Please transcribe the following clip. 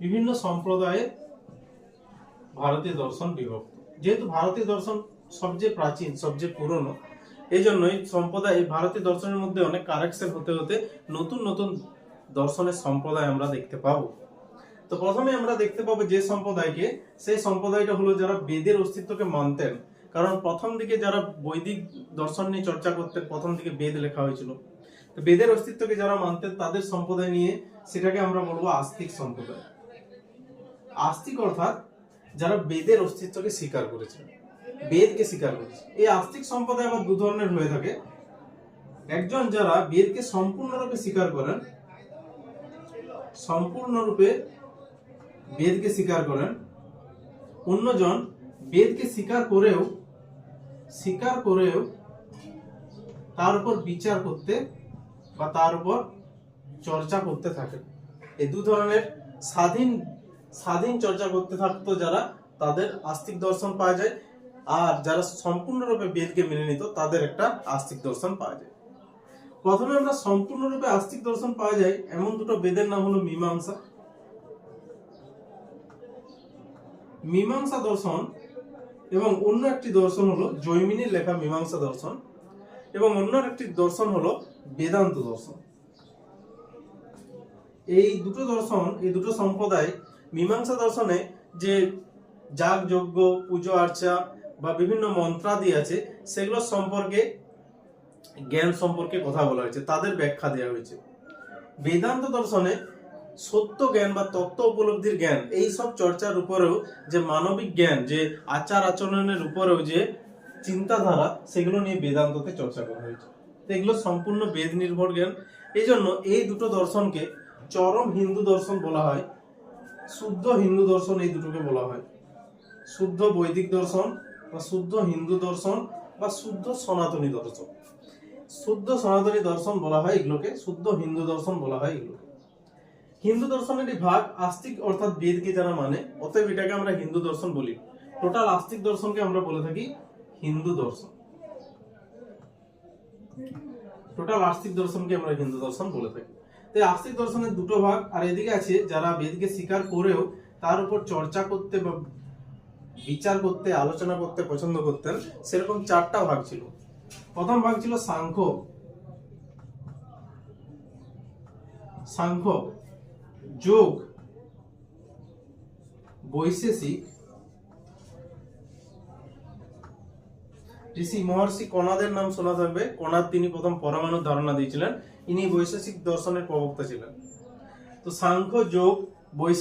বিভিন্ন সম্প্রদায়ে ভারতীয় দর্শন বিভক্ত। যেহেতু ভারতীয় দর্শন সবচেয়ে প্রাচীন, সবচেয়ে পুরনো এই জন্যই সম্প্রদায়, ভারতীয় দর্শনের মধ্যে অনেক কারেকশন হতে হতে নতুন নতুন দর্শনের সম্প্রদায় আমরা দেখতে পাবো। তো প্রথমে আমরা দেখতে পাবো যে সম্প্রদায়কে, সেই সম্প্রদায়টা হলো যারা বেদের অস্তিত্বকে মানতেন। কারণ প্রথম দিকে যারা বৈদিক দর্শন নিয়ে চর্চা করতেন, প্রথম দিকে বেদ লেখা হয়েছিল। তো বেদের অস্তিত্বকে যারা মানতেন, তাদের সম্প্রদায় নিয়ে সেটাকে আমরা বলব আস্তিক সম্প্রদায়। আস্তিক অর্থাৎ যারা বেদের অস্তিত্বকে স্বীকার করেছে। বেদকে স্বীকার করেছে। এই আস্তিক সম্প্রদায় আবার দু ধরনের হয়ে থাকে। একজন যারা বেদকে সম্পূর্ণরূপে স্বীকার করেন, সম্পূর্ণরূপে বেদকে স্বীকার করেন, অন্যজন বেদকে স্বীকার করেও স্বীকার করেও তার উপর বিচার করতে বা তার উপর চর্চা করতে থাকে এই দু ধরনের স্বাধীন স্বাধীন চর্চা করতে থাকতো যারা, তাদের আস্তিক দর্শন পাওয়া যায়। আর যারা সম্পূর্ণরূপে বেদকে মেনে নিত, তাদের একটা আস্তিক দর্শন পাওয়া যায়। প্রথমে আমরা সম্পূর্ণরূপে আস্তিক দর্শন পাওয়া যায়, এমন দুটো বেদের নাম হলো মীমাংসা। মীমাংসা দর্শন এবং অন্য একটি দর্শন হলো জৈমিনীর লেখা মীমাংসা দর্শন এবং অন্য একটি দর্শন হলো বেদান্ত দর্শন। এই দুটো দর্শন, এই দুটো সম্প্রদায় মীমাংসা দর্শনে যে যাগ, যজ্ঞ, পুজো, আর্চা বা বিভিন্ন মন্ত্রাদি আছে সেগুলো সম্পর্কে, জ্ঞান সম্পর্কে কথা বলা হয়েছে, তাদের ব্যাখ্যা দেওয়া হয়েছে। বেদান্ত দর্শনে সত্য জ্ঞান বা তত্ত্ব উপলব্ধির জ্ঞান, এই সব চর্চার উপরেও যে মানবিক জ্ঞান, যে আচার আচরণের উপরেও যে চিন্তাধারা, সেগুলো নিয়ে বেদান্ততে চর্চা করা হয়েছে। এগুলো সম্পূর্ণ বেদ নির্ভর জ্ঞান। এই জন্য এই দুটো দর্শনকে চরম হিন্দু দর্শন বলা হয়। শুদ্ধ হিন্দু দর্শন এই দুটোকে বলা হয়। শুদ্ধ বৈদিক দর্শন বা শুদ্ধ হিন্দু দর্শন বা শুদ্ধ সনাতনী দর্শন। শুদ্ধ সনাতনী দর্শন বলা হয় এগুলোকে, শুদ্ধ হিন্দু দর্শন বলা হয় এগুলোকে। হিন্দু দর্শনেরই ভাগ আস্তিক অর্থাৎ বেদকে যারা মানে অতএব এটাকে আমরা হিন্দু দর্শন বলি। টোটাল আস্তিক দর্শনকে আমরা বলে থাকি হিন্দু দর্শন। টোটাল আস্তিক দর্শনকে আমরা হিন্দু দর্শন বলে থাকি। তাই আস্তিক দর্শনের দুটো ভাগ, আর এদিকে আছে যারা বেদকে স্বীকার করেও তার উপর চর্চা করতে বা বিচার করতে, আলোচনা করতে পছন্দ করতেন, সেরকম চারটা ভাগ ছিল। প্রথম ভাগ ছিল সাংখ্য। সাংখ্য, যোগ, বৈশেষিক ঋষি মহর্ষি কণাদের নাম শোনা থাকবে কণাদ তিনি প্রথম পরমাণুর ধারণা দিয়েছিলেন। ইনি বৈশেষিক দর্শনের প্রবক্তা ছিলেন। তো সাংখ্য যোগ বৈশেষিক